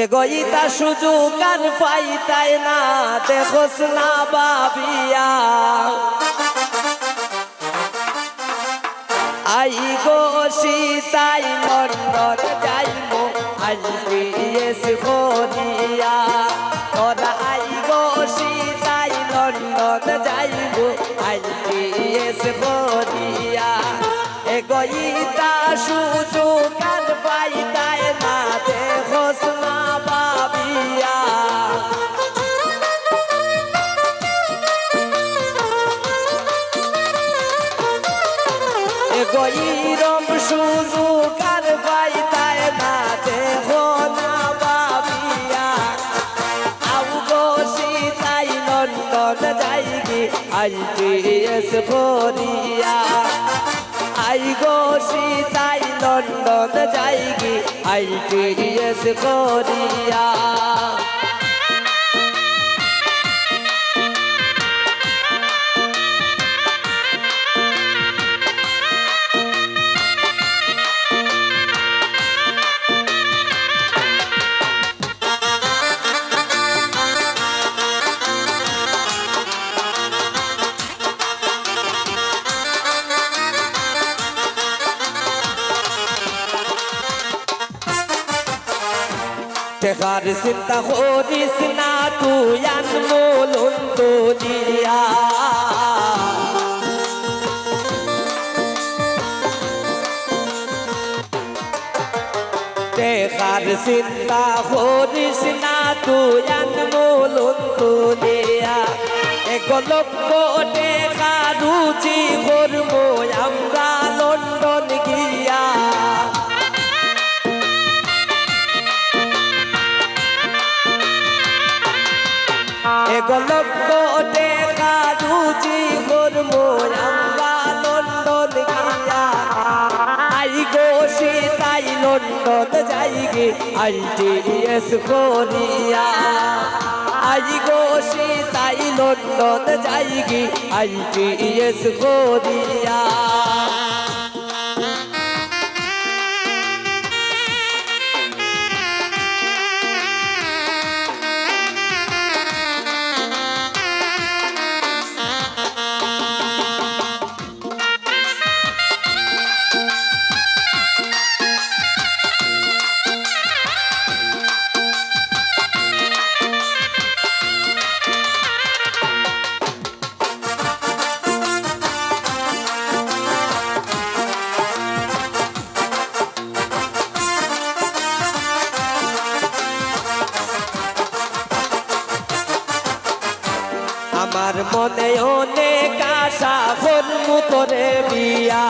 এগোইতা সুযোগ আর পাইতাই না, দেখোস না বাবিয়া। আই গো সীতাই লন্ডন যাইব আইএস করিয়া। তোরা আই গো সীতাই লন্ডন যাইব আইএস করিয়া। এগোইতা সুযোগ আর পাইতাই আইটিএস করিয়া আই গো সীতাই লন্ডন যাইগি আইটিএস করিয়া টেকার চিন্তা করিস না, তুই আনমোল দিয়া টেকার চিন্তা করিস না, তুই আনমোল দিয়া এক লক্ষ টেকা রুচি করব, আমরা লন্ডন গিয়া এগুলো কোটে কাজুজি করব আমরা লন্ডন গিয়া। আই গো আই গো সীতাই লন্ডন যাইগে আইটিএস করিয়া মনে অনেক আশা করমু তোরে বিয়া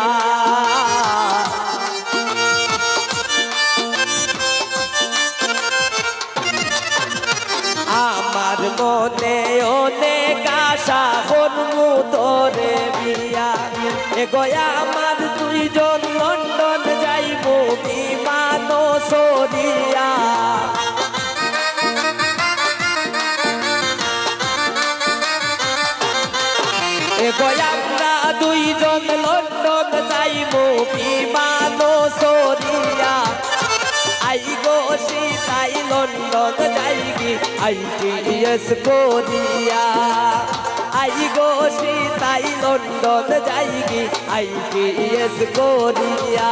আমার মনে অনেক আশা করমু তোরে বিয়া এগোয়া আমার দুইজন দুইজন লন্ডন যাইব বিমান সরিয়া। আই গো সীতাই লন্ডন যাইগি আইটিএস করিয়া। আই গো সীতাই লন্ডন যাইগি আইটিএস করিয়া।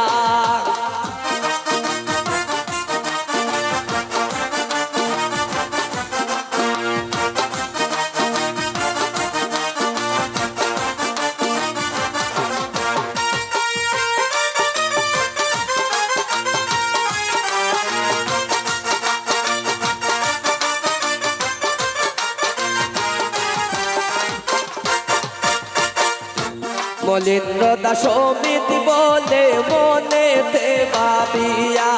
মলিন্দ্র দাস সমিতি বলে মনেতে ভাবিয়া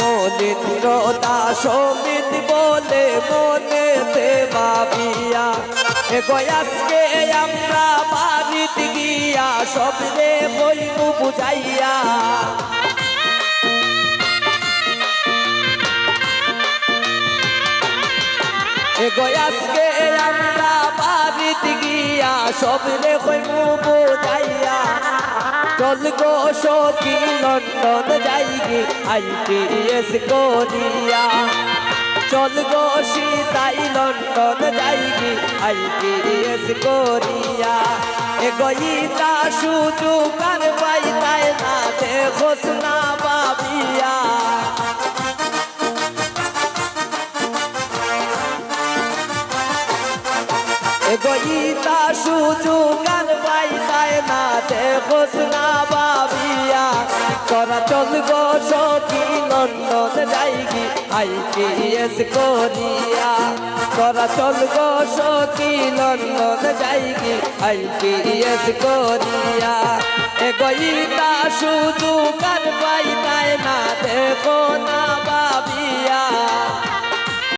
মলিন্দ্র দাস সমিতি বলে মনেতে ভাবিয়া গয়াসকে আমরা বাড়িতে গিয়া সবরে বইমু বুঝাইয়া গয়াসকে আমরা বাড়িতে গিয়া সব রে কইমু বুঝাইয়া। চল গো সখী লন্ডন যাইগি আইটিএস করিয়া। চল গো সীতাই লন্ডন যাইগি আইটিএস করিয়া। এগোইতা সুযোগ আর পাইতাই না দেখোস না বাবিয়া এগোইতা সুযোগ আর পাইতাই না দেখোস না বাবিয়া। তোরা চল গো সখী লন্ডন যাইগি আইটিএস করিয়া। তোরা চল গো সখী লন্ডন যাইগি আইটিএস করিয়া। এগোইতা সুযোগ আর পাইতাই না দেখো না বাবিয়া।